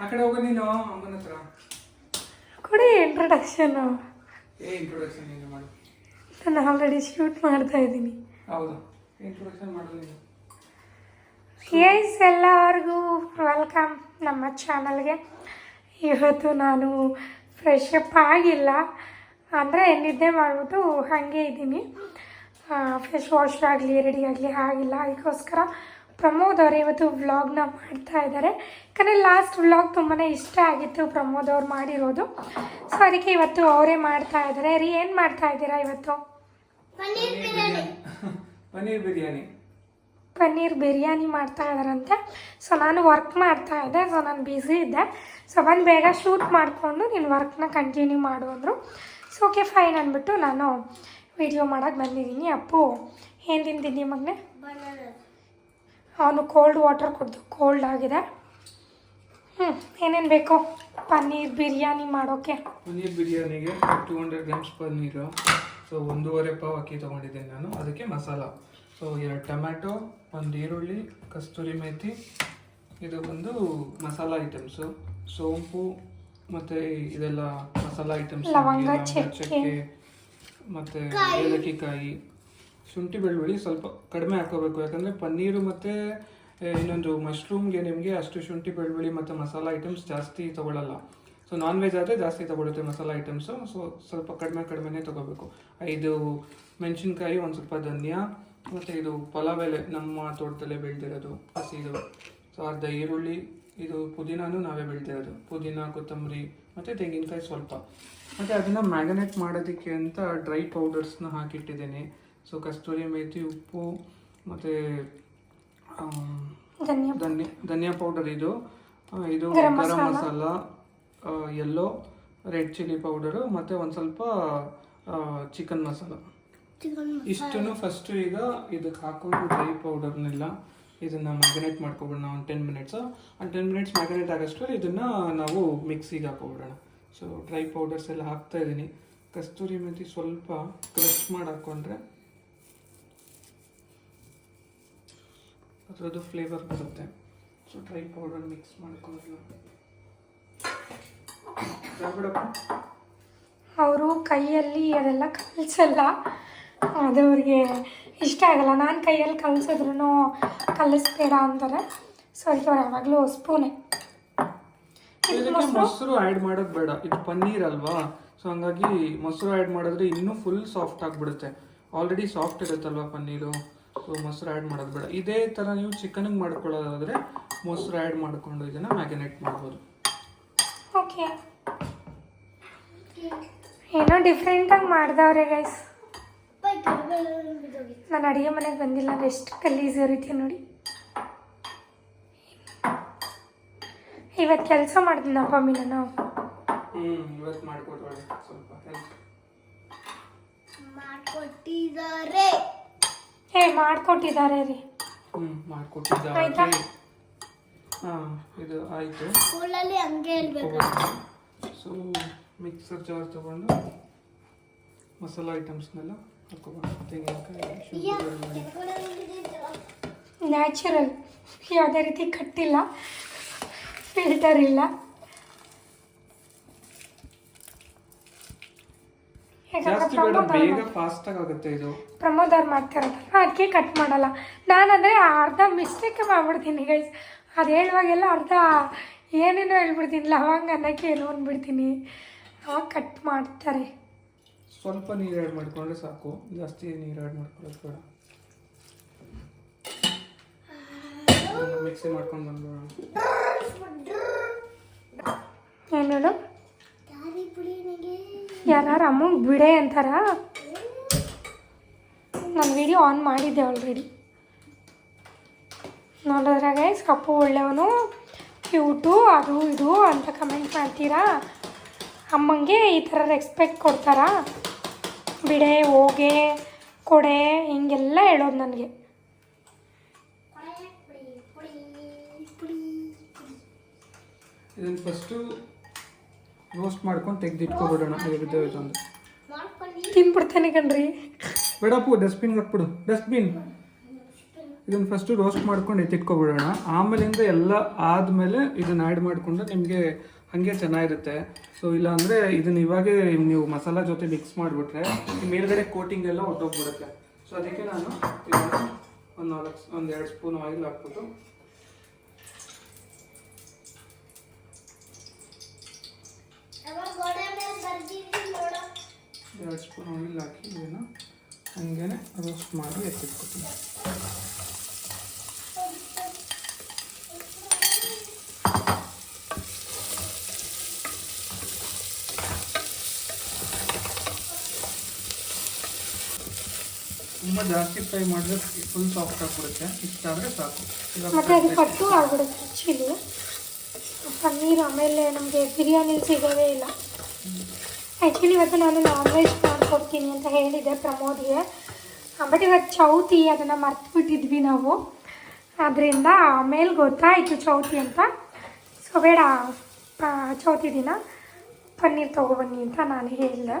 ಆ ಕಡೆ ಹೋಗು ನೀನು ಅಮ್ಮನ ಹತ್ರ. ಕೊಡಿ ಇಂಟ್ರೊಡಕ್ಷನು ಏ ಇಂಟ್ರೊಡಕ್ಷನ್ ನೀನು ಮಾಡು. ನಾನು ಆಲ್ರೆಡಿ ಶೂಟ್ ಮಾಡ್ತಾ ಇದ್ದೀನಿ. ಹೌದು ಇಂಟ್ರೊಡಕ್ಷನ್ ಮಾಡು ನೀನು. ಏಸ್ ಎಲ್ಲರಿಗೂ ವೆಲ್ಕಮ್ ನಮ್ಮ ಚಾನಲ್ಗೆ ಇವತ್ತು ನಾನು ಫ್ರೆಶ್ ಅಪ್ ಆಗಿಲ್ಲ. ಅಂದರೆ ನಿದ್ದೆ ಮಾಡಿಬಿಟ್ಟು ಹಾಗೆ ಇದ್ದೀನಿ. ಫೇಸ್ ವಾಶ್ ಆಗಲಿ ರೆಡಿ ಆಗಲಿ ಆಗಿಲ್ಲ. ಅದಕ್ಕೋಸ್ಕರ ಪ್ರಮೋದ್ ಅವರು ಇವತ್ತು ವ್ಲಾಗ್ನ ಮಾಡ್ತಾ ಇದ್ದಾರೆ ಯಾಕಂದರೆ ಲಾಸ್ಟ್ ವ್ಲಾಗ್ ತುಂಬಾ ಇಷ್ಟ ಆಗಿತ್ತು ಪ್ರಮೋದ್ ಅವ್ರು ಮಾಡಿರೋದು. ಸೊ ಅದಕ್ಕೆ ಇವತ್ತು ಅವರೇ ಮಾಡ್ತಾ ಇದ್ದಾರೆ ರೀ ಏನು ಮಾಡ್ತಾ ಇದ್ದೀರಾ ಇವತ್ತು? ಪನ್ನೀರ್ ಬಿರಿಯಾನಿ. ಪನ್ನೀರ್ ಬಿರಿಯಾನಿ. ಮಾಡ್ತಾ ಇದ್ದಾರಂತೆ ಸೊ ನಾನು ವರ್ಕ್ ಮಾಡ್ತಾ ಇದ್ದೆ. ಸೊ ನಾನು ಬ್ಯುಸಿ ಇದ್ದೆ. ಸೊ ಬಂದು ಬೇಗ ಶೂಟ್ ಮಾಡಿಕೊಂಡು ನೀನು ವರ್ಕ್ನ ಕಂಟಿನ್ಯೂ ಮಾಡು ಅಂದರು. ಸೊ ಓಕೆ ಫೈನ್ ಅಂದ್ಬಿಟ್ಟು ನಾನು ವಿಡಿಯೋ ಮಾಡೋಕ್ಕೆ ಬಂದಿದ್ದೀನಿ. ಅಪ್ಪು ಏನು ತಿಂತಿದ್ದೀನಿ ಮಗನೆ? ಅವನು ಕೋಲ್ಡ್ ವಾಟರ್ ಕುಡ್ದು ಕೋಲ್ಡ್ ಆಗಿದೆ. ಹ್ಞೂ ಏನೇನು ಬೇಕು? ಪನ್ನೀರ್ ಬಿರಿಯಾನಿ ಮಾಡೋಕ್ಕೆ paneer ಬಿರಿಯಾನಿಗೆ two hundred grams paneer. So ಒಂದೂವರೆ ಪಾವ್ ಅಕ್ಕಿ ತೊಗೊಂಡಿದ್ದೀನಿ ನಾನು. ಅದಕ್ಕೆ ಮಸಾಲ. ಸೊ ಎರಡು ಟೊಮ್ಯಾಟೊ ಒಂದು ಈರುಳ್ಳಿ ಕಸ್ತೂರಿ ಮೇಥಿ ಇದು ಬಂದು ಮಸಾಲ ಐಟಮ್ಸು ಸೋಂಪು ಮತ್ತು ಇದೆಲ್ಲ ಮಸಾಲ ಐಟಮ್ಸ್ ಲವಂಗ, ಚಕ್ಕೆ. ಮತ್ತು ಏಲಕ್ಕಿ ಕಾಯಿ. ಶುಂಠಿ ಬೆಳ್ಳುಳ್ಳಿ ಸ್ವಲ್ಪ ಕಡಿಮೆ ಹಾಕೋಬೇಕು. ಯಾಕಂದರೆ ಪನ್ನೀರು ಮತ್ತು ಇನ್ನೊಂದು ಮಶ್ರೂಮ್ಗೆ ನಿಮಗೆ ಅಷ್ಟು ಶುಂಠಿ ಬೆಳ್ಳುಳ್ಳಿ ಮತ್ತು ಮಸಾಲ ಐಟಮ್ಸ್ ಜಾಸ್ತಿ ತಗೊಳ್ಳಲ್ಲ ಸೊ ನಾನ್ ವೆಜ್ ಆದರೆ ಜಾಸ್ತಿ ತೊಗೊಳುತ್ತೆ ಮಸಾಲ ಐಟಮ್ಸು ಸೊ ಸ್ವಲ್ಪ ಕಡಿಮೆ ಕಡಿಮೆನೇ ತಗೋಬೇಕು. ಐದು ಮೆಣಸಿನ್ಕಾಯಿ, ಒಂದು ಸ್ವಲ್ಪ ಧನಿಯಾ, ಮತ್ತು ಇದು ಪಲಾವ್ ಎಲೆ, ನಮ್ಮ ತೋಟದಲ್ಲೇ ಬೆಳೆದಿರೋದು ಹಸಿದು ಸೊ ಅರ್ಧ ಈರುಳ್ಳಿ, ಇದು ಪುದೀನಾನು ನಾವೇ ಬೆಳೆದಿರೋದು. ಪುದೀನ, ಕೊತ್ತಂಬರಿ, ಮತ್ತು ತೆಂಗಿನಕಾಯಿ ಸ್ವಲ್ಪ. ಮತ್ತು ಅದನ್ನು ಮ್ಯಾಗನೇಟ್ ಮಾಡೋದಕ್ಕೆ ಅಂತ ಡ್ರೈ ಪೌಡರ್ಸ್ನ ಹಾಕಿಟ್ಟಿದ್ದೇನೆ. ಸೊ ಕಸ್ತೂರಿ ಮೇಥಿ ಉಪ್ಪು ಮತ್ತು ಧನ್ಯ ಧನ್ಯ ಪೌಡರ್ ಇದು. ಇದು ಗರಂ ಮಸಾಲ. ಎಲ್ಲೋ ರೆಡ್ ಚಿಲ್ಲಿ ಪೌಡರು ಮತ್ತು ಒಂದು ಸ್ವಲ್ಪ ಚಿಕನ್ ಮಸಾಲ. ಇಷ್ಟನ್ನು ಫಸ್ಟ್ ಈಗ ಇದಕ್ಕೆ ಹಾಕೊಂಡು ಡ್ರೈ ಪೌಡರ್ನೆಲ್ಲ ಇದನ್ನ ಮ್ಯಾಗ್ನೇಟ್ ಮಾಡ್ಕೊಬಿಡೋಣ ಒಂದು ಟೆನ್ ಮಿನಿಟ್ಸ್ ಆ ಟೆನ್ ಮಿನಿಟ್ಸ್ ಮ್ಯಾಗ್ನೇಟ್ ಆಗೋಷ್ಟು ಇದನ್ನ ನಾವು ಮಿಕ್ಸಿಗೆ ಹಾಕೊಬಿಡೋಣ. ಸೊ ಡ್ರೈ ಪೌಡರ್ಸ್ ಎಲ್ಲ ಹಾಕ್ತಾ ಇದ್ದೀನಿ. ಕಸ್ತೂರಿ ಮೆಥಿ ಸ್ವಲ್ಪ ಕ್ರಶ್ ಮಾಡಿ ಹಾಕ್ಕೊಂಡ್ರೆ ಅದರದ್ದು ಫ್ಲೇವರ್ ಬರುತ್ತೆ. ಸೊ ಡ್ರೈ ಪೌಡರ್ ಮಿಕ್ಸ್ ಮಾಡ್ಕೊಂಡು ಅವರು ಕೈಯಲ್ಲಿ ಅದೆಲ್ಲ ಕಲಿಸಲ್ಲ. ಅದು ಅವ್ರಿಗೆ ಇಷ್ಟ ಆಗಲ್ಲ. ನಾನು ಕೈಯಲ್ಲಿ ಕಲಿಸಿದ್ರು ಕಲಿಸ್ಬೇಡ ಅಂತಾರೆ. ಸೊ ಅದಕ್ಕೆ ಅವ್ರು ಯಾವಾಗಲೂ ಸ್ಪೂನೇ ಮೊಸರು? ಆ್ಯಡ್ ಮಾಡೋದು ಬೇಡ. ಇದು ಪನ್ನೀರ್ ಅಲ್ವಾ? ಸೊ ಹಂಗಾಗಿ ಮೊಸರು ಆ್ಯಡ್ ಮಾಡಿದ್ರೆ ಇನ್ನೂ ಫುಲ್ ಸಾಫ್ಟ್ ಆಗಿಬಿಡುತ್ತೆ. ಆಲ್ರೆಡಿ ಸಾಫ್ಟ್ ಇರುತ್ತಲ್ವಾ ಪನ್ನೀರು? ಮೊಸರು ಆ್ಯಡ್ ಮಾಡೋದು ಬೇಡ. ಇದೇ ಥರ ನೀವು ಚಿಕನಿಗೆ ಮಾಡ್ಕೊಳ್ಳೋದಾದರೆ ಮೊಸರು ಆ್ಯಡ್ ಮಾಡಿಕೊಂಡು ಇದನ್ನು ಮ್ಯಾಗಿನೇಟ್ ಮಾಡ್ಬೋದು. ಓಕೆ ಏನೋ ಡಿಫ್ರೆಂಟಾಗಿ ಮಾಡ್ದವ್ರೆ ಗೈಸ್ ನಾನು ಅಡುಗೆ ಮನೆಗೆ ಬಂದಿಲ್ಲ ಎಷ್ಟು ಗಲೀಜ್ ಇರುತ್ತೆ ನೋಡಿ. ಇವತ್ತು ಕೆಲಸ ಮಾಡಿದ್ನಪ್ಪ ನಾವು. ಹ್ಞೂ ಇವತ್ತು ಮಾಡಿಕೊಟ್ರೆ ಸ್ವಲ್ಪ ಮಾಡ್ಕೊಟ್ಟಿದ್ದಾರೆ. ಏ ಮಾಡಿಕೊಟ್ಟಿದ್ದಾರೆ ರೀ. ಹ್ಞೂ ಮಾಡಿಕೊಟ್ಟಿದ್ದ ಹಾಂ ಇದು ಆಯಿತು. ಸ್ಕೂಲಲ್ಲಿ ಹಂಗೆ ಇರಬೇಕು ಸೊ ಮಿಕ್ಸರ್ ಜಾರ್ ತೊಗೊಂಡು ಮಸಾಲ ಐಟಮ್ಸ್ನೆಲ್ಲ ಹಾಕೋಬೋದು ತೆಂಗಿನಕಾಯಿ ನ್ಯಾಚುರಲ್ ಯಾವುದೇ ರೀತಿ ಕಟ್ಟಿಲ್ಲ. ಫಿಲ್ಟರ್ ಇಲ್ಲ. ಜಾಸ್ತಿ ಬೇಡ ಪ್ರಮೋದ್ ಅವ್ರು ಬೇಗ ಫಾಸ್ಟ್ ಆಗುತ್ತೆ ಇದು. ಪ್ರಮೋದ್ ಅವ್ರು ಮಾಡ್ತಿರೋದಲ್ಲ ಅದಕ್ಕೆ ಕಟ್ ಮಾಡಲ್ಲ. ನಾನಂದರೆ ಅರ್ಧ ಮಿಸ್ಟೇಕ್ ಮಾಡ್ಬಿಡ್ತೀನಿ ಗೈಸ್ ಅದು ಹೇಳುವಾಗೆಲ್ಲ ಅರ್ಧ ಏನೇನೋ ಹೇಳ್ಬಿಡ್ತೀನಿ ಲವಂಗ ಅನ್ನಕ್ಕೆ ಏನೋ ಅನ್ಬಿಡ್ತೀನಿ. ಅವಾಗ ಕಟ್ ಮಾಡ್ತಾರೆ. ಸ್ವಲ್ಪ ನೀರು ಆ್ಯಡ್ ಮಾಡ್ಕೊಂಡ್ರೆ ಸಾಕು. ಜಾಸ್ತಿ ನೀರು ಆ್ಯಡ್ ಮಾಡ್ಕೊಳ್ಳೋದು ಬೇಡ. ಮಿಕ್ಸಿ ಮಾಡ್ಕೊಂಡು ಬಂದ್ಬಿಡೋಣ. ಏನೇಳು ದಾರಿ ಪುಡಿ ನನಗೆ ಯಾರು ಅಮ್ಮಂಗೆ ಬಿಡೆ ಅಂತಾರ? ನಾನು ವಿಡಿಯೋ ಆನ್ ಮಾಡಿದ್ದೆ ಆಲ್ರೆಡಿ ನೋಡೋದ್ರಾಗೈಸ್ ಕಪ್ಪು ಒಳ್ಳೆಯವನು ಕ್ಯೂಟು ಅದು ಇದು ಅಂತ ಕಮೆಂಟ್ ಮಾಡ್ತೀರಾ? ಅಮ್ಮಂಗೆ ಈ ಥರ ರೆಸ್ಪೆಕ್ಟ್ ಕೊಡ್ತಾರಾ? ಬಿಡೆ, ಹೋಗೆ, ಕೊಡೆ, ಹಿಂಗೆಲ್ಲ ಹೇಳೋದು ನನಗೆ. ಫಸ್ಟು ರೋಸ್ಟ್ ಮಾಡ್ಕೊಂಡು ತೆಗೆದಿಟ್ಕೊಬಿಡೋಣ. ಬಿದ್ದೋಯ್ತು ಅಂತ ತಿನ್ಬಿಡ್ತಾನೆ ಕಣ್ರಿ. ಬೇಡಪ್ಪು ಡಸ್ಟ್ಬಿನ್ ಹಾಕ್ಬಿಡು. ಡಸ್ಟ್ಬಿನ್ ಇದನ್ನು ಫಸ್ಟು ರೋಸ್ಟ್ ಮಾಡ್ಕೊಂಡು ಎತ್ತಿಟ್ಕೊಬಿಡೋಣ. ಆಮೇಲಿಂದ ಎಲ್ಲ ಆದಮೇಲೆ ಇದನ್ನು ಆ್ಯಡ್ ಮಾಡಿಕೊಂಡು ನಿಮಗೆ ಹಾಗೆ ಚೆನ್ನಾಗಿರುತ್ತೆ. ಸೊ ಇಲ್ಲ ಅಂದರೆ ಇದನ್ನ ಇವಾಗೇ ನೀವು ಮಸಾಲ ಜೊತೆ ಮಿಕ್ಸ್ ಮಾಡಿಬಿಟ್ರೆ ಮೇಲ್ಗಡೆ ಕೋಟಿಂಗ್ ಎಲ್ಲ ಹೊಟ್ಟೋಗ್ಬಿಡುತ್ತೆ ಸೊ ಅದಕ್ಕೆ ನಾನು ಒಂದು ನಾಲ್ಕು ಒಂದು ಎರಡು ಸ್ಪೂನ್ ಆಯಿಲ್ ಹಾಕ್ಬಿಟ್ಟು ಯಾವಾಗ ಗೋಡೆ ಮೇಲೆ ಬರ್ದಿದ್ದೀನಿ ನೋಡು ಎರಡು ಸ್ಪೂನ್ ಆಯಿಲ್ ಹಾಕಿ ಇದನ್ನು ಹಂಗೇನೆ ರೋಸ್ಟ್ ಮಾಡಿ ಎತ್ತಿಟ್ಕೊತೀನಿ ತುಂಬ ಜಾಸ್ತಿ ಫ್ರೈ ಮಾಡಿದ್ರೆ ಫುಲ್ ಸಾಫ್ಟ್ ಆಗಿಬಿಡುತ್ತೆ ಇಷ್ಟಾದರೆ ಸಾಕು ಇವಾಗ ಮತ್ತು ಅದು ಕಟ್ಟು ಆಗ್ಬಿಡುತ್ತೆ ಚಿಲ್ಲಿ ಪನ್ನೀರ್ ಆಮೇಲೆ ನಮಗೆ ಬಿರಿಯಾನಿ ಸಿಗೋದೇ ಇಲ್ಲ. ಆ್ಯಕ್ಚುಲಿ ಇವತ್ತು ನಾನು ನಾನ್ ವೆಜ್ ಮಾಡ್ಕೊಡ್ತೀನಿ ಅಂತ ಹೇಳಿದೆ ಪ್ರಮೋದಿಗೆ. ಬಟ್ ಇವತ್ತು ಚೌತಿ ಅದನ್ನು ಮರ್ತು ಬಿಟ್ಟಿದ್ವಿ ನಾವು. ಅದರಿಂದ ಆಮೇಲೆ ಗೊತ್ತಾಯಿತು ಚೌತಿ ಅಂತ. ಸೊ ಬೇಡ ಚೌತಿ ದಿನ ಪನ್ನೀರ್ ತೊಗೊಬನ್ನಿ ಅಂತ ನಾನು ಹೇಳಿದೆ.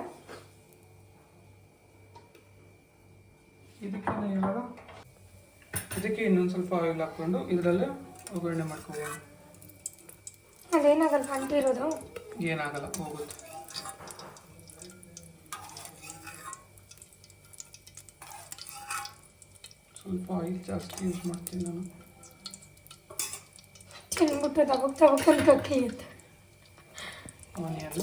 ಇದಕ್ಕೆ ಇನ್ನೊಂದು ಸ್ವಲ್ಪ ಆಯಿಲ್ ಹಾಕ್ಕೊಂಡು ಇದರಲ್ಲೇ ಒಗ್ಗರಣೆ ಮಾಡ್ಕೋಬೋದು. ಅದೇನಾಗಲ್ಲ ಅಂಟಿರೋದು ಏನಾಗಲ್ಲ ಹೋಗುತ್ತೆ. ಸ್ವಲ್ಪ ಆಯಿಲ್ ಜಾಸ್ತಿ ಯೂಸ್ ಮಾಡ್ತೀನಿ ನಾನು. ತಿನ್ಬಿಟ್ಟು ತಗೋಕ್ ತಗೋಕೊಂಡು ಕಕ್ಕಿಯುತ್ತೆ ಆನಿಯನ್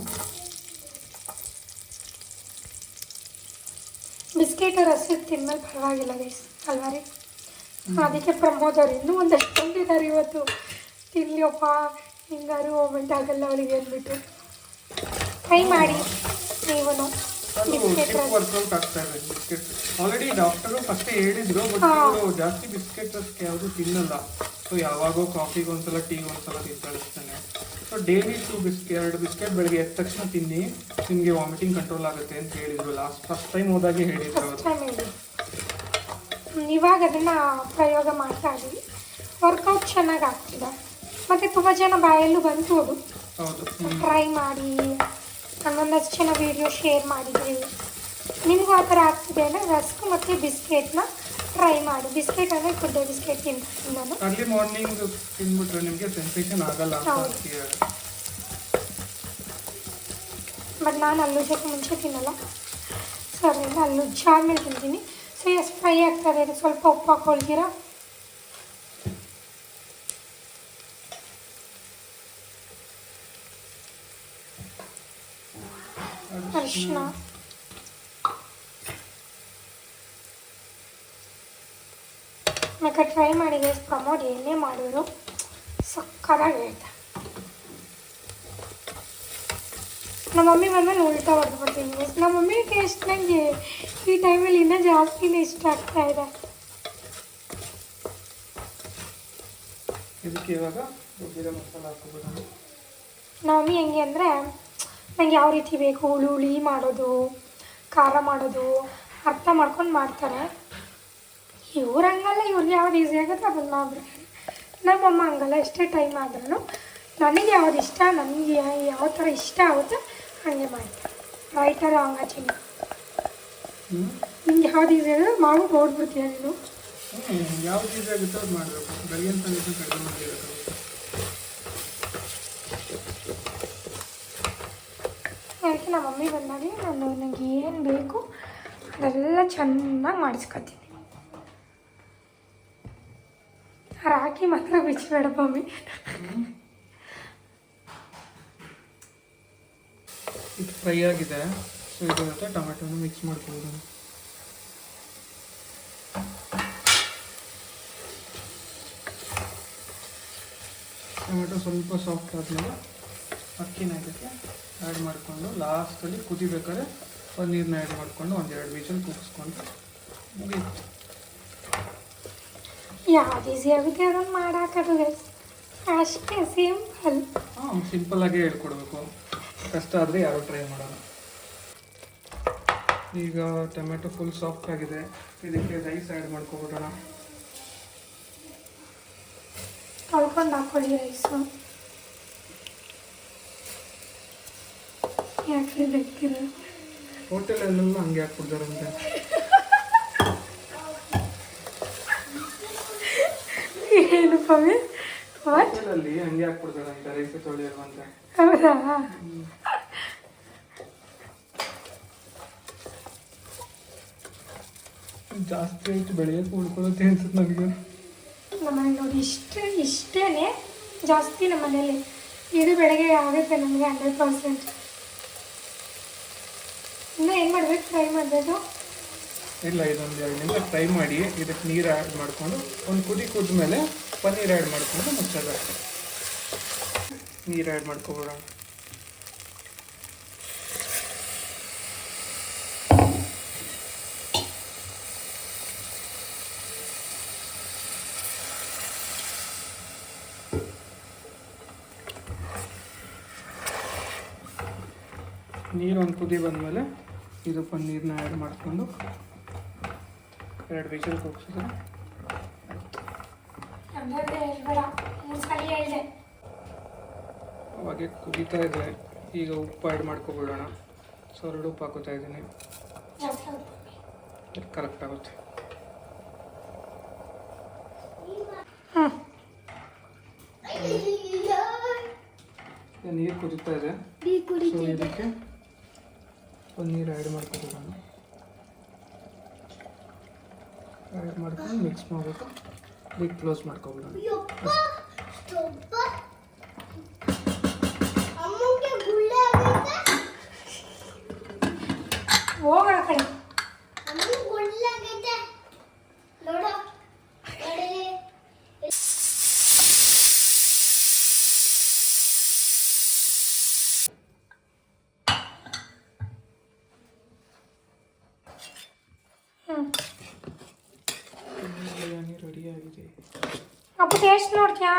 ಬಿಸ್ಕೆಟ್ ರಸಕ್ಕೆ ತಿನ್ಮೇಲೆ ಪರವಾಗಿಲ್ಲ ಗೈಸ್ ಅಲ್ವಾ ರೀ? ಅದಕ್ಕೆ ಪ್ರಮೋದ್ ಅವ್ರು ಇನ್ನೂ ಒಂದಷ್ಟು ತಂದಿದ್ದಾರೆ ಇವತ್ತು. ತಿನ್ಲಿಯಪ್ಪ. ಹಿಂಗಾರು ಹೋಗ್ಬಿಟ್ಟು ಆಗಲ್ಲ ಅವಳಿಗೆ ಅಂದ್ಬಿಟ್ಟು ಟ್ರೈ ಮಾಡಿ ನೀವು biscuit biscuit already doctor first ಹೇಳಿದ್ರು ಬಟ್. ಜಾಸ್ತಿ ಬಿಸ್ಕೆಟ್ ಅಷ್ಟೇ ಯಾವುದು ತಿನ್ನಲ್ಲ. ಸೊ ಯಾವಾಗೋ ಕಾಫಿಗೆ ಒಂದ್ಸಲ ಟೀ ಒಂದ್ಸಲ ತಿಂತಾಳಿಸ್ತಾನೆ ಸೊ ಡೈಲಿ ಟು ಬಿಸ್ಕೆ ಎರಡು ಬಿಸ್ಕೆಟ್ ಬೆಳಗ್ಗೆ ಎದ್ದ ತಕ್ಷಣ ತಿನ್ನಿ. ನಿಮಗೆ ವಾಮಿಟಿಂಗ್ ಕಂಟ್ರೋಲ್ ಆಗುತ್ತೆ ಅಂತ ಹೇಳಿದ್ರು ಲಾಸ್ಟ್ ಫಸ್ಟ್ ಟೈಮ್ ಹೋದಾಗೆ ಹೇಳಿದ್ರು ಇವಾಗ ಅದನ್ನು ಪ್ರಯೋಗ ಮಾಡ್ತಾ ಇದ್ದೀವಿ. ವರ್ಕೌಟ್ ಚೆನ್ನಾಗಿ ಆಗ್ತಿದೆ. ಮತ್ತು ತುಂಬ ಜನ ಬಾಯಲ್ಲೂ ಬಂತು ಅದು. ಟ್ರೈ ಮಾಡಿ ಹನ್ನೊಂದಷ್ಟು ಜನ ವೀಡಿಯೋ ಶೇರ್ ಮಾಡಿದ್ರಿ ನಿಮಗೂ ಆ ಥರ ಆಗ್ತಿದೆ ಅಂದರೆ ರಸ್ಕ್ ಮತ್ತು ಬಿಸ್ಕೆಟ್ನ ಟ್ರೈ ಮಾಡಿ. ಬಿಸ್ಕೆಟ್ ಅಂದರೆ ಗುಡ್ಡೆ ಬಿಸ್ಕೆಟ್ ತಿಂತೀನಿ ನಾನು. ಅರ್ಲಿ ಮಾರ್ನಿಂಗ್ ತಿಂದ್ಬಿಟ್ರೆ ನಿಮಗೆ ಸೆನ್ಸೇಷನ್ ಆಗಲ್ಲ. ಬಟ್ ನಾನು ಅಲ್ಲೂ ಜೊತೆ ಮುಂಚೆ ತಿನ್ನಲ್ಲ. ಸೊ ಅದರಿಂದ ಅಲ್ಲೂ ಆದ್ಮೇಲೆ ತಿಂತೀನಿ. ಸೊ ಎಷ್ಟು ಫ್ರೈ ಆಗ್ತದೆ ಸ್ವಲ್ಪ ಉಪ್ಪು ಹಾಕೊಳ್ತೀರಾ? ಅರಿಶಿನ. ಮತ್ತೆ ಟ್ರೈ ಮಾಡಿ ಗೈಸ್ ಪ್ರಮೋಟ್ ಏನೇ ಮಾಡಿದ್ರು ಹೇಳ್ತಾರೆ. ನಮ್ಮ ಮಮ್ಮಿ ಬಂದ್ಮೇಲೆ ಉಲ್ಟಾ ಹೊಡೆದು guys. ನಮ್ಮ ಮಮ್ಮಿ ಟೇಸ್ಟ್ ನನಗೆ ಈ ಟೈಮಲ್ಲಿ ಇನ್ನೂ ಜಾಸ್ತಿನೇ ಇಷ್ಟ ಆಗ್ತಾ ಇದೆ. ಇದಕ್ಕೆ ಇವಾಗ ಮಸಾಲ ಹಾಕೋಬೋದು ನಮ್ಮ ಮಮ್ಮಿ ಹೆಂಗೆ ಅಂದರೆ ನಂಗೆ ಯಾವ ರೀತಿ ಬೇಕು? ಹುಳಿ ಹುಳಿ ಮಾಡೋದು, ಖಾರ ಮಾಡೋದು, ಅರ್ಥ ಮಾಡ್ಕೊಂಡು ಮಾಡ್ತಾರೆ. ಇವ್ರು ಹಂಗಲ್ಲ ಇವ್ರಿಗೆ ಯಾವ್ದು ಈಸಿ ಆಗುತ್ತೆ ಅದನ್ನ ಮಾಡ್ಬಿಡ್ತಾರೆ ನಮ್ಮಮ್ಮ ಹಂಗಲ್ಲ, ಎಷ್ಟೇ ಟೈಮ್ ಆದ್ರೂ ನನಗೆ ಯಾವ್ದು ಇಷ್ಟ, ನನಗೆ ಯಾವ ಥರ ಇಷ್ಟ ಆಗುತ್ತೆ ಹಾಗೆ ಮಾಡ್ತಾರೆ. ರೈಟರ್ ಹಂಗ ಚಿನ್ನ. ನಿಮ್ಗೆ ಯಾವ್ದು ಈಸಿ ಆಗುತ್ತೆ ಮಾಡ್ಬಿಟ್ಟು ನೋಡ್ಬಿಡ್ತೀಯ ನೀನು? ಯಾವ್ದು ಈಸಿ ಆಗುತ್ತೋ ಅದು ಮಾಡಬೇಕು ತನಕ ಕಡಿಮೆ ಮಾಡಿರಬೇಕು ಅದಕ್ಕೆ ನಮ್ಮ ಮಮ್ಮಿ ನಾನು ನನಗೆ ಏನು ಬೇಕು ಅದೆಲ್ಲ ಚೆನ್ನಾಗಿ ಮಾಡಿಸ್ಕೊತೀನಿ. ರಾಕಿ ಮಾತ್ರ ಬಿಚ್ಚಬೇಡ ಮಮ್ಮಿ. ಇದು ಫ್ರೈ ಆಗಿದೆ. ಸೊ ಇದು ಜೊತೆ ಟೊಮೆಟೊನ ಮಿಕ್ಸ್ ಮಾಡ್ಬೋದು ಟೊಮೆಟೊ ಸ್ವಲ್ಪ ಸಾಫ್ಟ್ ಆದಮೇಲೆ ಅಕ್ಕಿನ ಇದಕ್ಕೆ ಆ್ಯಡ್ ಮಾಡಿಕೊಂಡು ಲಾಸ್ಟಲ್ಲಿ ಕುದಿಬೇಕಾದ್ರೆ ಒಂದು ನೀರನ್ನ ಆ್ಯಡ್ ಮಾಡಿಕೊಂಡು ಒಂದೆರಡು ವಿಷಲ್ ಕೂಗಿಸ್ಕೊಂಡು ಮುಗೀತು. ಯಾವ್ದು ಈಸಿ ಆಗುತ್ತೆ ಅದನ್ನು guys. ಅಷ್ಟೇ ಸಿಂಪಲ್ ಹಾಂ ಸಿಂಪಲ್ಲಾಗೇ ಹೇಳ್ಕೊಡ್ಬೇಕು. ಕಷ್ಟ ಆದರೆ ಯಾರು ಟ್ರೈ ಮಾಡೋಣ? ಈಗ ಟೊಮೆಟೊ ಫುಲ್ ಸಾಫ್ಟ್ ಆಗಿದೆ. ಇದಕ್ಕೆ ರೈಸ್ ಆ್ಯಡ್ ಮಾಡ್ಕೊಬಿಡೋಣ. ಕಳ್ಕೊಂಡು ಹಾಕೊಳ್ಳಿ ರೈಸು ಯಾಕೆ ಬೇಕಿರ ಹೋಟೆಲಲ್ಲೆಲ್ಲ ಹಂಗೆ ಹಾಕ್ಬಿಡ್ತಾರಂತೆ. ಏನು ಪವಿ? ಹೋಟೆಲಲ್ಲಿ ಅಲ್ಲಿ ಹಂಗೆ ಹಾಕ್ಬಿಡ್ತಾರೆ ಅಂತ ರೈಸ್ ತೊಳೆಯೋದು ಅಂತ ಹೌದಾ ಜಾಸ್ತಿ ಆಯ್ತು ಬೆಳೆಯಕ್ಕೆ ಉಳ್ಕೊಳ್ಳೋದು ಅನ್ಸುತ್ತೆ ನನಗೆ ನಮ್ಮನೆ ನೋಡಿ ಇಷ್ಟೇ ಇಷ್ಟೇ ಜಾಸ್ತಿ ನಮ್ಮ ಮನೇಲಿ ಇದು ಬೆಳಗ್ಗೆ ಆಗುತ್ತೆ ನಮಗೆ ಹಂಡ್ರೆಡ್ ಪರ್ಸೆಂಟ್ ಏನು ಮಾಡ್ಬೇಕು? ಟ್ರೈ ಮಾಡಬೇಕು ಇಲ್ಲ, ಇದೊಂದು ಎರಡು ನಿಮಿಷ ಫ್ರೈ ಮಾಡಿ, ಇದಕ್ಕೆ ನೀರು ಆ್ಯಡ್ ಮಾಡಿಕೊಂಡು, ಒಂದು ಕುದಿ ಕುದ್ಮೇಲೆ ಪನ್ನೀರ್ ಆ್ಯಡ್ ಮಾಡಿಕೊಂಡು ಮುಚ್ಚೋದು ನೀರು ಆ್ಯಡ್ ಮಾಡ್ಕೊಬೋಣ ನೀರು ಒಂದು ಕುದಿ ಬಂದಮೇಲೆ ಇದು ನೀರನ್ನ ಆ್ಯಡ್ ಮಾಡಿಕೊಂಡು ಎರಡು ವಿಷಲ್ ಕೂಗಿಸಿದ್ರೆ ಅವಾಗೆ ಕುದೀತಾ ಇದೆ ಈಗ ಉಪ್ಪು ಆ್ಯಡ್ ಮಾಡ್ಕೊಬಿಡೋಣ. ಸೊರಡು ಉಪ್ಪು ಹಾಕೋತಾ ಇದ್ದೀನಿ. ಕರೆಕ್ಟ್ ಆಗುತ್ತೆ. ನೀರು ಕುದೀತಾ ಇದೆ. ಸೊ ಇದಕ್ಕೆ ನೀರು ಆ್ಯಡ್ ಮಾಡ್ಕೊಬಿಡೋಣ ಆ್ಯಡ್ ಮಾಡ್ಕೊಂಡು ಮಿಕ್ಸ್ ಮಾಡಬೇಕು. ಲಿಡ್ ಕ್ಲೋಸ್ ಮಾಡ್ಕೊಬಿಡೋಣ ಅಮ್ಮಂಗೆ ಗುಳ್ಳೆ ಆಗೈತೆ ಹೋಗೋಣ ಕಡೆ ಅಮ್ಮಂಗೆ ಗುಳ್ಳೆ ಆಗೈತೆ ನೋಡು ನೋಡಿ ಹ್ಞೂ ಬಿರಿಯಾನಿ ರೆಡಿ ಆಗಿದೆ ಅಪ್ಪ ಟೇಸ್ಟ್ ನೋಡ್ತೀಯಾ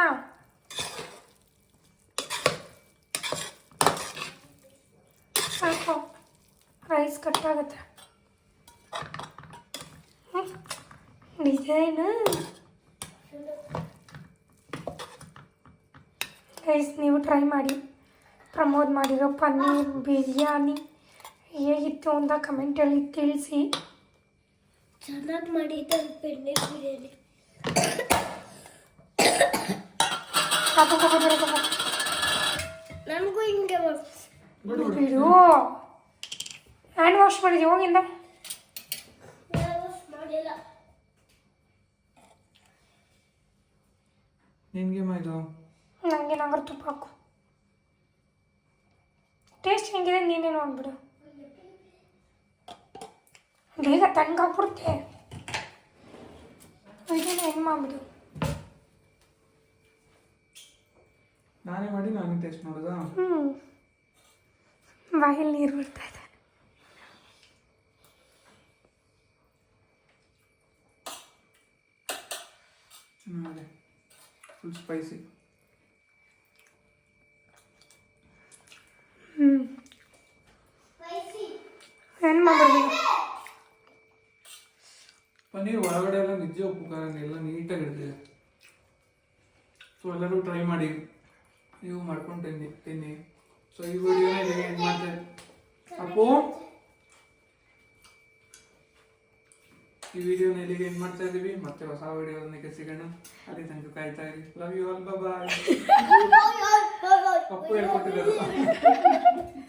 ಸಾಕು ರೈಸ್ ಕಟ್ ಆಗುತ್ತೆ ಡಿಸೈನ್ ರೈಸ್ ನೀವು ಟ್ರೈ ಮಾಡಿ. ಪ್ರಮೋದ್ ಮಾಡಿರೋ ಪನ್ನೀರ್, ಬಿರಿಯಾನಿ. ಹೇಗಿತ್ತು ಅಂತ ಕಮೆಂಟಲ್ಲಿ ತಿಳಿಸಿ. ಚೆನ್ನಾಗಿ ಮಾಡಿದ್ದಾರೆ ಬೆಣ್ಣೆ ಬಿರಿಯಾನಿ. ತಗೋ, ತಗೋ. ನನಗೂ ಹಿಂಗೆ ಬಿಡು ಹ್ಯಾಂಡ್ ವಾಶ್ ಮಾಡಿದ್ವಿ ಹೋಗಿಂದ ನಿನ್ಗೆ ಇದು ನನಗೆ ನಂಗರ್ ತುಪ್ಪ ಹಾಕು. ಟೇಸ್ಟ್ ಹೆಂಗಿದೆ ನೀನೇ ನೋಡ್ಬಿಡು. ಬೇಗ ತಂಗಾಗ್ಬಿಡುತ್ತೆ ಇದನ್ನ ಹೆಂಗೆ ಮಾಡ್ಬಿಡು? ನಾನೇ ಮಾಡಿ ನಾನೇ ಟೇಸ್ಟ್ ಮಾಡೋದಾ ಹ್ಞೂ ಬಾಯಲ್ಲಿ ನೀರು ಬಿಡ್ತಾ ಇದೆ. ಚೆನ್ನಾಗಿದೆ. ಫುಲ್ ಸ್ಪೈಸಿ ಹ್ಞೂ ಏನು ಪನ್ನೀರ್ ಒಳಗಡೆ ಎಲ್ಲ ನಿಜ ಉಪ್ಪು ಖಾರ ಎಲ್ಲ ನೀಟಾಗಿ ಇರ್ತದೆ ಸೊ ಎಲ್ಲರೂ ಟ್ರೈ ಮಾಡಿ. ನೀವು ಮಾಡ್ಕೊಂಡು ತಿನ್ನಿ ತಿನ್ನಿ. ಸೊ ಈ ವಿಡಿಯೋನ ಇಲ್ಲಿಗೆ ಎಂಡ್ ಮಾಡ್ತೇವೆ ಅಪ್ಪು? ಈ ವಿಡಿಯೋನ ಇಲ್ಲಿಗೆ ಎಂಡ್ ಮಾಡ್ತಾ ಇದೀವಿ? ಮತ್ತೆ ಹೊಸ ವಿಡಿಯೋದೊಂದಿಗೆ ಸಿಗೋಣ. ಅಲ್ಲಿ ತನಕ ಕಾಯ್ತಾ ಇರಿ. Love you all bye Appu ಹೇಳ್ಕೊಟ್ಟಿದ್ದಾರೆ